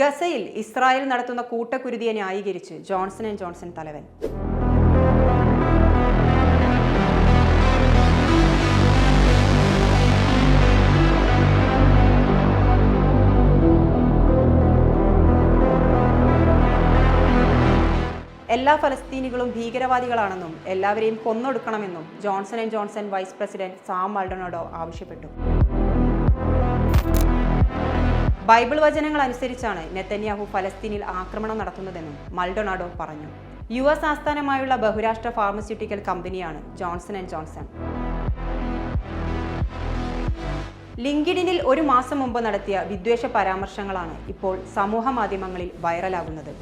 ഗസയിൽ ഇസ്രായേൽ നടത്തുന്ന കൂട്ടക്കുരുതിയെ ന്യായീകരിച്ച് ജോൺസൺ ആൻഡ് ജോൺസൺ തലവൻ. എല്ലാ ഫലസ്തീനികളും ഭീകരവാദികളാണെന്നും എല്ലാവരെയും കൊന്നൊടുക്കണമെന്നും Johnson and Johnson vice president Sam Maldonado ആവശ്യപ്പെട്ടു. ബൈബിൾ വചനങ്ങൾ അനുസരിച്ചാണ് നെത്തന്യാഹു ഫലസ്തീനിൽ ആക്രമണം നടത്തുന്നതെന്നും മൾഡൊണാഡോ പറഞ്ഞു. യു എസ് ആസ്ഥാനമായുള്ള ബഹുരാഷ്ട്ര ഫാർമസ്യൂട്ടിക്കൽ കമ്പനിയാണ് ജോൺസൺ ആൻഡ് ജോൺസൺ. ലിങ്കിഡിനിൽ ഒരു മാസം മുമ്പ് നടത്തിയ വിദ്വേഷ പരാമർശങ്ങളാണ് ഇപ്പോൾ സമൂഹ മാധ്യമങ്ങളിൽ വൈറലാകുന്നത്.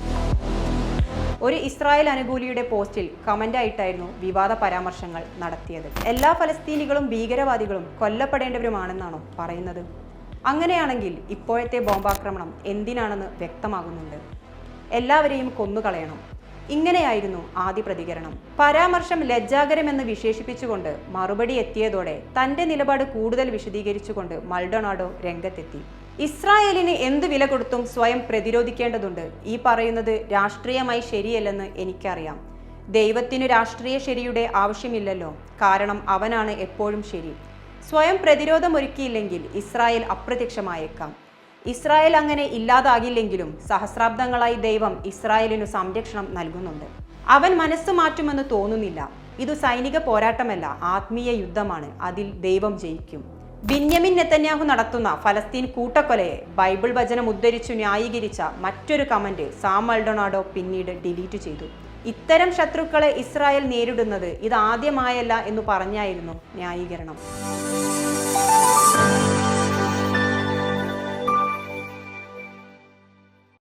ഒരു ഇസ്രായേൽ അനുകൂലിയുടെ പോസ്റ്റിൽ കമന്റായിട്ടായിരുന്നു വിവാദ പരാമർശങ്ങൾ നടത്തിയത്. എല്ലാ ഫലസ്തീനികളും ഭീകരവാദികളും കൊല്ലപ്പെടേണ്ടവരുമാണെന്നാണോ പറയുന്നത്? അങ്ങനെയാണെങ്കിൽ ഇപ്പോഴത്തെ ബോംബാക്രമണം എന്തിനാണെന്ന് വ്യക്തമാകുന്നുണ്ട്. എല്ലാവരെയും കൊന്നുകളയണം. ഇങ്ങനെയായിരുന്നു ആദ്യ പ്രതികരണം. പരാമർശം ലജ്ജാകരമെന്ന് വിശേഷിപ്പിച്ചുകൊണ്ട് മറുപടി എത്തിയതോടെ തന്റെ നിലപാട് കൂടുതൽ വിശദീകരിച്ചുകൊണ്ട് മൾഡൊണാഡോ രംഗത്തെത്തി. ഇസ്രായേലിന് എന്ത് വില കൊടുത്തും സ്വയം പ്രതിരോധിക്കേണ്ടതുണ്ട്. ഈ പറയുന്നത് രാഷ്ട്രീയമായി ശരിയല്ലെന്ന് എനിക്കറിയാം. ദൈവത്തിന് രാഷ്ട്രീയ ശരിയുടെ ആവശ്യമില്ലല്ലോ. കാരണം അവനാണ് എപ്പോഴും ശരി. സ്വയം പ്രതിരോധമൊരുക്കിയില്ലെങ്കിൽ ഇസ്രായേൽ അപ്രത്യക്ഷമായേക്കാം. ഇസ്രായേൽ അങ്ങനെ ഇല്ലാതാകില്ലെങ്കിലും സഹസ്രാബ്ദങ്ങളായി ദൈവം ഇസ്രായേലിനു സംരക്ഷണം നൽകുന്നുണ്ട്. അവൻ മനസ്സ് മാറ്റുമെന്ന് തോന്നുന്നില്ല. ഇത് സൈനിക പോരാട്ടമല്ല ആത്മീയ യുദ്ധമാണ്. അതിൽ ദൈവം ജയിക്കും. ബിന്യമിൻ നെത്തന്യാഹു നടത്തുന്ന ഫലസ്തീൻ കൂട്ടക്കൊലയെ ബൈബിൾ വചനം ഉദ്ധരിച്ചു ന്യായീകരിച്ച മറ്റൊരു കമന്റ് സാം അൽഡൊണാഡോ പിന്നീട് ഡിലീറ്റ് ചെയ്തു. ഇത്തരം ശത്രുക്കളെ ഇസ്രായേൽ നേരിടുന്നത് ഇതാദ്യമായല്ല എന്ന് പറഞ്ഞായിരുന്നു ന്യായീകരണം.